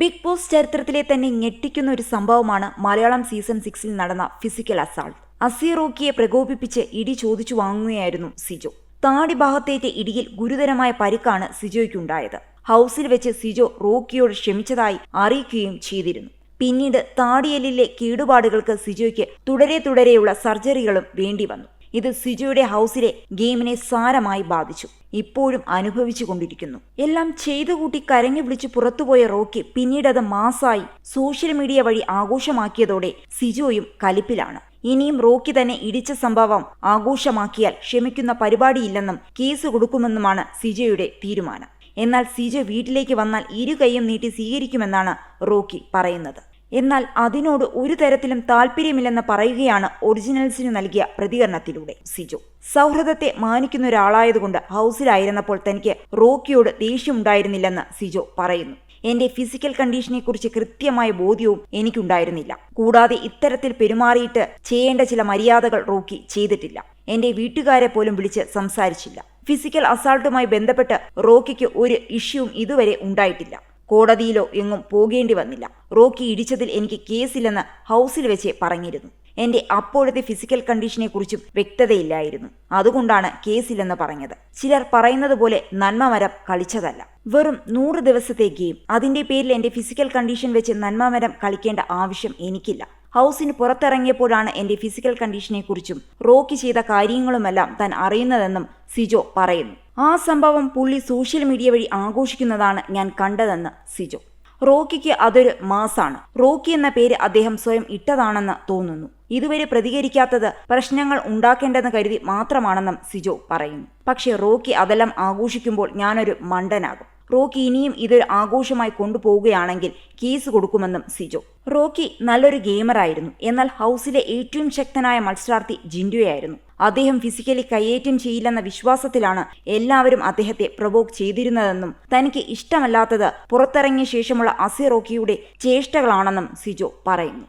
Big boss ചരിത്രത്തിലെ തന്നെ ഞെട്ടിക്കുന്ന ഒരു സംഭവമാണ് മലയാളം സീസൺ സിക്സിൽ നടന്ന ഫിസിക്കൽ അസാൾട്ട് അസീർ റോക്കിയെ പ്രകോപിപ്പിച്ച് ഇടി ചോദിച്ചു വാങ്ങുകയായിരുന്നു സിജോ. താടി ഭാഗത്തേറ്റ ഇടിയിൽ ഗുരുതരമായ പരിക്കാണ് സിജോയ്ക്കുണ്ടായത്. ഹൗസിൽ വെച്ച് സിജോ റോക്കിയോട് ക്ഷമിച്ചതായി അറിയിക്കുകയും ചെയ്തിരുന്നു. പിന്നീട് താടിയലിലെ കേടുപാടുകൾക്ക് സിജോയ്ക്ക് തുടരെ തുടരെയുള്ള സർജറികളും വേണ്ടി വന്നു. ഇത് സിജോയുടെ ഹൗസിലെ ഗെയിമിനെ സാരമായി ബാധിച്ചു. ഇപ്പോഴും അനുഭവിച്ചു കൊണ്ടിരിക്കുന്നു. എല്ലാം ചെയ്തു കൂട്ടി കരഞ്ഞു വിളിച്ച് പുറത്തുപോയ റോക്കി പിന്നീട് അത് മാസായി സോഷ്യൽ മീഡിയ വഴി ആഘോഷമാക്കിയതോടെ സിജോയും കലിപ്പിലാണ്. ഇനിയും റോക്കി തന്നെ ഇടിച്ച സംഭവം ആഘോഷമാക്കിയാൽ ക്ഷമിക്കുന്ന പരിപാടിയില്ലെന്നും കേസ് കൊടുക്കുമെന്നുമാണ് സിജയുടെ തീരുമാനം. എന്നാൽ സിജോ വീട്ടിലേക്ക് വന്നാൽ ഇരു കൈയും നീട്ടി സ്വീകരിക്കുമെന്നാണ് റോക്കി പറയുന്നത്. എന്നാൽ അതിനോട് ഒരു തരത്തിലും താല്പര്യമില്ലെന്ന് പറയുകയാണ് ഒറിജിനൽസിന് നൽകിയ പ്രതികരണത്തിലൂടെ സിജോ. സൗഹൃദത്തെ മാനിക്കുന്ന ഒരാളായതുകൊണ്ട് ഹൗസിലായിരുന്നപ്പോൾ തനിക്ക് റോക്കിയോട് ദേഷ്യമുണ്ടായിരുന്നില്ലെന്ന് സിജോ പറയുന്നു. എന്റെ ഫിസിക്കൽ കണ്ടീഷനെക്കുറിച്ച് കൃത്യമായ ബോധ്യവും എനിക്കുണ്ടായിരുന്നില്ല. കൂടാതെ ഇത്തരത്തിൽ പെരുമാറിയിട്ട് ചെയ്യേണ്ട ചില മര്യാദകൾ റോക്കി ചെയ്തിട്ടില്ല. എന്റെ വീട്ടുകാരെ പോലും വിളിച്ച് സംസാരിച്ചില്ല. ഫിസിക്കൽ അസാൾട്ടുമായി ബന്ധപ്പെട്ട് റോക്കിക്ക് ഒരു ഇഷ്യൂവും ഇതുവരെ ഉണ്ടായിട്ടില്ല. കോടതിയിലോ എങ്ങും പോകേണ്ടി വന്നില്ല. റോക്കി ഇടിച്ചതിൽ എനിക്ക് കേസില്ലെന്ന് ഹൗസിൽ വെച്ച് പറഞ്ഞിരുന്നു. എന്റെ അപ്പോഴത്തെ ഫിസിക്കൽ കണ്ടീഷനെക്കുറിച്ചും വ്യക്തതയില്ലായിരുന്നു. അതുകൊണ്ടാണ് കേസില്ലെന്ന് പറഞ്ഞത്. ചിലർ പറയുന്നത് പോലെ നന്മമരം കളിച്ചതല്ല. വെറും നൂറ് ദിവസത്തെ ഗെയിം അതിന്റെ പേരിൽ എന്റെ ഫിസിക്കൽ കണ്ടീഷൻ വെച്ച് നന്മമരം കളിക്കേണ്ട ആവശ്യം എനിക്കില്ല. ഹൗസിന് പുറത്തിറങ്ങിയപ്പോഴാണ് എന്റെ ഫിസിക്കൽ കണ്ടീഷനെക്കുറിച്ചും റോക്കി ചെയ്ത കാര്യങ്ങളുമെല്ലാം താൻ അറിയുന്നതെന്നും സിജോ പറയുന്നു. ആ സംഭവം പുള്ളി സോഷ്യൽ മീഡിയ വഴി ആഘോഷിക്കുന്നതാണ് ഞാൻ കണ്ടതെന്ന് സിജോ. റോക്കിക്ക് അതൊരു മാസാണ്. റോക്കി എന്ന പേര് അദ്ദേഹം സ്വയം ഇട്ടതാണെന്ന് തോന്നുന്നു. ഇതുവരെ പ്രതികരിക്കാത്തത് പ്രശ്നങ്ങൾ ഉണ്ടാക്കേണ്ടെന്ന് കരുതി മാത്രമാണെന്നും സിജോ പറയുന്നു. പക്ഷേ റോക്കി അതെല്ലാം ആഘോഷിക്കുമ്പോൾ ഞാനൊരു മണ്ടനാകും. റോക്കി ഇനിയും ഇതൊരു ആഘോഷമായി കൊണ്ടുപോവുകയാണെങ്കിൽ കേസ് കൊടുക്കുമെന്നും സിജോ. റോക്കി നല്ലൊരു ഗെയിമറായിരുന്നു എന്നാൽ ഹൗസിലെ ഏറ്റവും ശക്തനായ മത്സരാർത്ഥി ജിൻഡുവയായിരുന്നു. അദ്ദേഹം ഫിസിക്കലി കയ്യേറ്റം ചെയ്യില്ലെന്ന വിശ്വാസത്തിലാണ് എല്ലാവരും അദ്ദേഹത്തെ പ്രവോക്ക് ചെയ്തിരുന്നതെന്നും തനിക്ക് ഇഷ്ടമല്ലാത്തത് പുറത്തിറങ്ങിയ ശേഷമുള്ള അസി റോക്കിയുടെ ചേഷ്ടകളാണെന്നും സിജോ പറയുന്നു.